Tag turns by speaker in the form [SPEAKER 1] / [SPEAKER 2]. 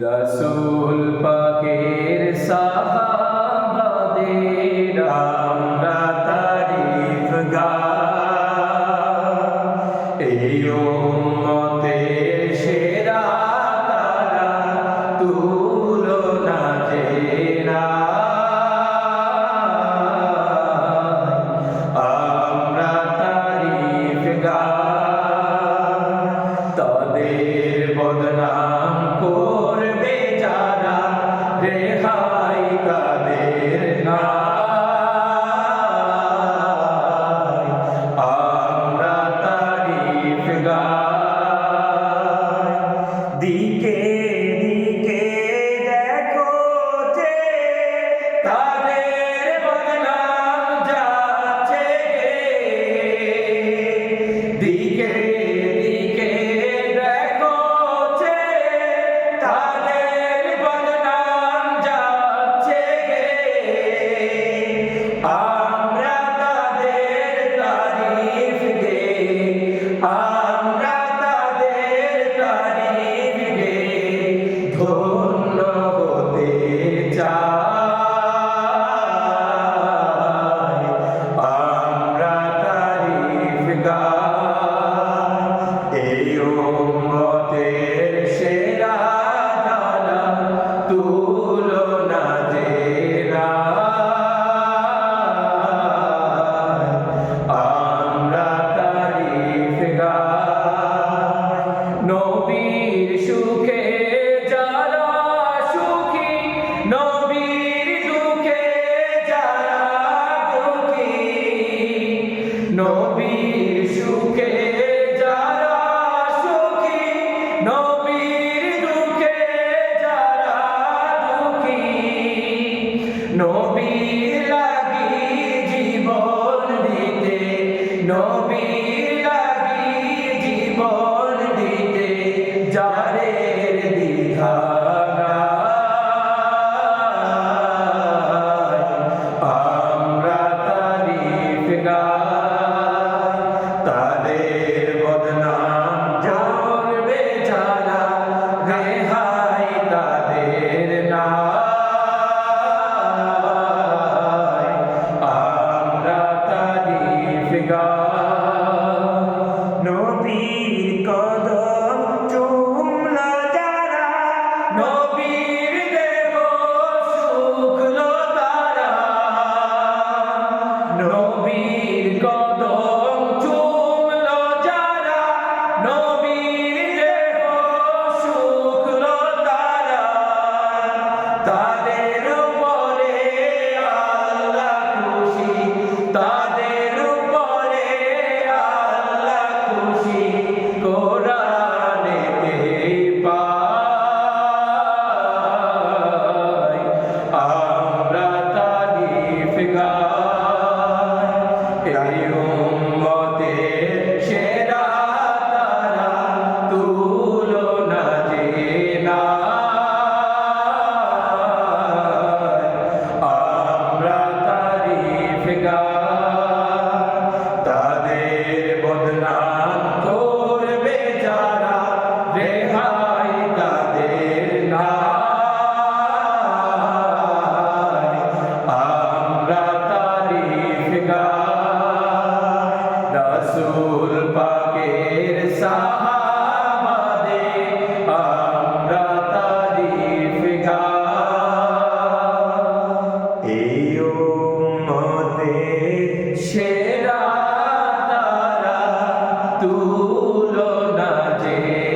[SPEAKER 1] রসুল পাকের সাহাবাদের আমরা তারিফ গা ধন্য হতে চাই আমরা তারিফ এই উম্মতের সেরা জানা তুই নবী জীবন দিতে যার God. কোরআনেতে পাই আমরা তারিফ গাই। এই উম্মতের সেরা তারা তুলনা যে আমরা তারিফ গাই।
[SPEAKER 2] তুলো না যে